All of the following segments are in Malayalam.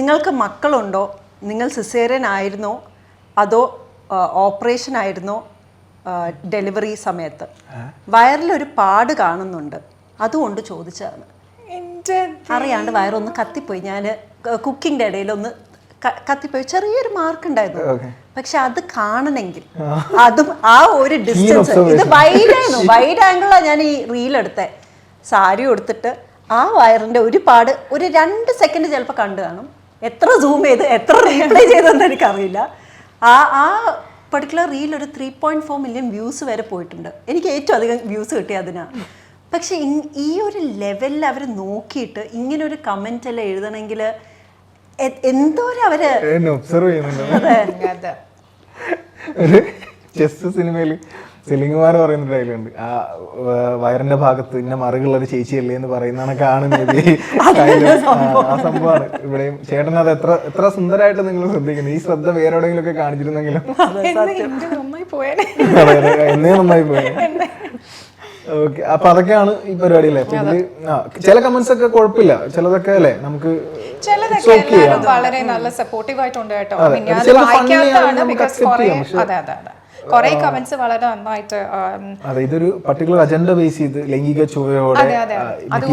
നിങ്ങൾക്ക് മക്കളുണ്ടോ? നിങ്ങൾ സിസേറിയൻ ആയിരുന്നോ അതോ ഓപ്പറേഷൻ ആയിരുന്നോ ഡെലിവറി സമയത്ത്? വയറിലൊരു പാട് കാണുന്നുണ്ട്. അതുകൊണ്ട് ചോദിച്ചതാണ്. എന്റെ അറിയാണ്ട് വയറൊന്ന് കത്തിപ്പോയി. ഞാൻ കുക്കിങ്ങിന്റെ ഇടയിൽ ഒന്ന് കത്തിപ്പോയി. ചെറിയൊരു മാർക്ക് ഉണ്ടായിരുന്നു. പക്ഷെ അത് കാണണമെങ്കിൽ അതും ആ ഒരു ഡിസ്റ്റൻസ് ഇത് വൈഡ് ആയിരുന്നു വൈഡ് ആംഗിളാണ് ഞാൻ ഈ റീൽ എടുത്തേ. സാരി കൊടുത്തിട്ട് ആ വയറിന്റെ ഒരു പാട് ഒരു രണ്ട് സെക്കൻഡ് ചിലപ്പോൾ കണ്ടു കാണും. എത്ര സൂം ചെയ്ത് എത്ര റീപ്ലേ ചെയ്തെന്ന് എനിക്കറിയില്ല. ആ ആ പർട്ടിക്കുലർ റീൽ ഒരു three point four million views വരെ പോയിട്ടുണ്ട്. എനിക്ക് ഏറ്റവും അധികം വ്യൂസ് കിട്ടിയ അതിനാണ് പക്ഷെ ഈ ഒരു ലെവലിൽ അവർ നോക്കിയിട്ട് ഇങ്ങനെ ഒരു കമന്റ് എല്ലാം എഴുതണമെങ്കിൽ എന്തോരം അവർ ഒബ്സർവ് ചെയ്യുന്നുണ്ട്. ചെസ് സിനിമയിൽ സെലിംകുമാർ പറയുന്ന ഡയലുണ്ട് ആ വയറിന്റെ ഭാഗത്ത് ഇന്ന മറുകുള്ള ഒരു ചേച്ചിയല്ലേ എന്ന് പറയുന്നതാണ് കാണുന്നത് ആ സംഭവമാണ്. ഇവിടെയും ചേട്ടൻ അത് എത്ര എത്ര സുന്ദരമായിട്ട് നിങ്ങൾ ശ്രദ്ധിക്കുന്നു. ഈ ശ്രദ്ധ വേറെവിടെയെങ്കിലും ഒക്കെ കാണിച്ചിരുന്നെങ്കിലും. എന്നെ നന്നായി പോയി. ഓക്കെ അപ്പൊ അതൊക്കെയാണ് ഈ പരിപാടി അല്ലേ ഇതിൽ ആ, ചില കമന്റ്സ് ഒക്കെ കുഴപ്പമില്ല. ചിലതൊക്കെ അല്ലേ? നമുക്ക് ചിലതൊക്കെ വളരെ നല്ല സപ്പോർട്ടീവ് ആയിട്ടുണ്ട് കേട്ടോ. കുറെ കമന്റ്സ് വളരെ നന്നായിട്ട് അതെ ഇതൊരു പർട്ടിക്കുലർ അജണ്ട ബേസ് ചെയ്ത് ലൈംഗിക ചുവയോടെ അത്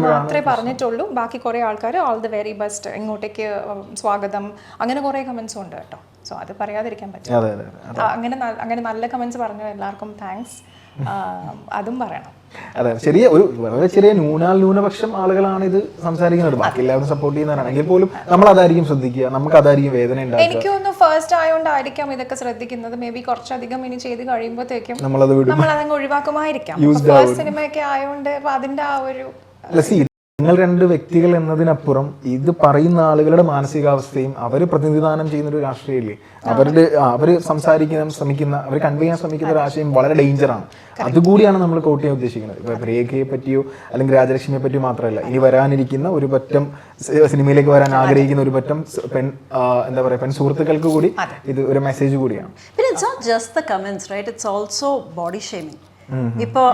മാത്രമേ പറഞ്ഞിട്ടുള്ളൂ. ബാക്കി കുറെ ആൾക്കാർ ഓൾ ദി വെരി ബെസ്റ്റ് ഇങ്ങോട്ടേക്ക് സ്വാഗതം. അങ്ങനെ കുറെ കമന്റ്സ് ഉണ്ട് കേട്ടോ. സോ അത് പറയാതിരിക്കാൻ പറ്റും. അങ്ങനെ അങ്ങനെ നല്ല കമൻസ് പറഞ്ഞു എല്ലാവർക്കും താങ്ക്സ് അതും പറയണം. അതെ ചെറിയ ഒരു വളരെ ചെറിയ ന്യൂനാൽ ന്യൂനപക്ഷം ആളുകളാണ് ഇത് സംസാരിക്കുന്നത്. ബാക്കി എല്ലാവരും സപ്പോർട്ട് ചെയ്യുന്നവരാണെങ്കിൽ പോലും നമ്മൾ അതായിരിക്കും ശ്രദ്ധിക്കുക. നമുക്ക് അതായിരിക്കും വേദന എനിക്ക് തോന്നുന്നു ഫസ്റ്റ് ആയതുകൊണ്ടായിരിക്കാം ഇതൊക്കെ ശ്രദ്ധിക്കുന്നത്. മേ ബി കുറച്ചധികം ഇനി ചെയ്ത് കഴിയുമ്പോഴത്തേക്കും നമ്മളത് നമ്മൾ അതങ്ങ് ഒഴിവാക്കുമായിരിക്കാം. ഫസ്റ്റ് സിനിമയൊക്കെ ആയതുകൊണ്ട് അതിന്റെ ആ ഒരു നിങ്ങൾ രണ്ട് വ്യക്തികൾ എന്നതിനപ്പുറം ഇത് പറയുന്ന ആളുകളുടെ മാനസികാവസ്ഥയും അവർ പ്രതിനിധാനം ചെയ്യുന്ന ഒരു രാഷ്ട്രീയമില്ലേ അവരുടെ അവർ സംസാരിക്കാൻ ശ്രമിക്കുന്ന അവർ കൺവേ ചെയ്യാൻ ശ്രമിക്കുന്ന ഒരു ആശയം വളരെ ഡേഞ്ചറാണ് അതുകൂടിയാണ് നമ്മൾ കോട്ട് ചെയ്യാൻ ഉദ്ദേശിക്കുന്നത്. ഇപ്പൊ രേഖയെ പറ്റിയോ അല്ലെങ്കിൽ രാജലക്ഷ്മിയെ പറ്റിയോ മാത്രമല്ല ഇനി വരാനിരിക്കുന്ന ഒരു പറ്റം സിനിമയിലേക്ക് വരാൻ ആഗ്രഹിക്കുന്ന ഒരു പറ്റം പെൺ എന്താ പറയാ പെൺ സുഹൃത്തുക്കൾക്ക് കൂടി ഇത് ഒരു മെസ്സേജ് കൂടിയാണ്. പിന്നെ it's not just the comments right it's also body ഇപ്പോൾ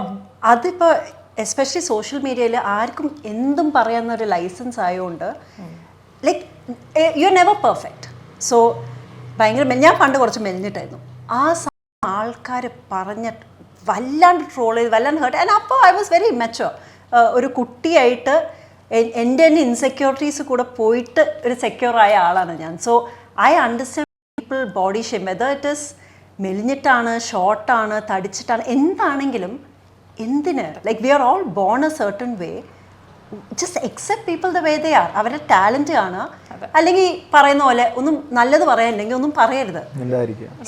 അതിപ്പോൾ എസ്പെഷ്യലി സോഷ്യൽ മീഡിയയിൽ ആർക്കും എന്തും പറയുന്ന ഒരു ലൈസൻസ് ആയതുകൊണ്ട് like you are never perfect so ഭയങ്കര ഞാൻ പണ്ട് കുറച്ച് മെലിഞ്ഞിട്ടായിരുന്നു. ആ ആൾക്കാർ പറഞ്ഞ വല്ലാണ്ട് ട്രോൾ ചെയ്ത് വല്ലാണ്ട് ഹേർട്ട് ആൻഡ് അപ്പോൾ ഐ വാസ് വെരി മെച്ചോ ഒരു കുട്ടിയായിട്ട് എന്റെ തന്നെ ഇൻസെക്യൂരിറ്റീസ് കൂടെ പോയിട്ട് ഒരു സെക്യൂർ ആയ ആളാണ് ഞാൻ. So I understand people body shame whether it is മെലിഞ്ഞിട്ടാണ് ഷോർട്ടാണ് തടിച്ചിട്ടാണ് എന്താണെങ്കിലും എന്തിന്? Like we are all born a certain way just accept people the way they are അവരുടെ ടാലന്റ് ആണ്. അല്ലെങ്കിൽ പറയുന്ന പോലെ ഒന്നും നല്ലത് പറയാനില്ലെങ്കിൽ ഒന്നും പറയരുത്.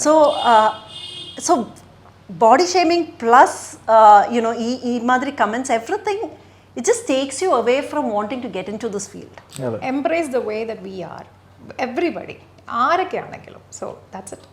So so body shaming plus you know ഈ ഈ മാതിരി comments everything it just takes you away from wanting to get into this field embrace the way that we are everybody ആരൊക്കെ ആണെങ്കിലും. So that's it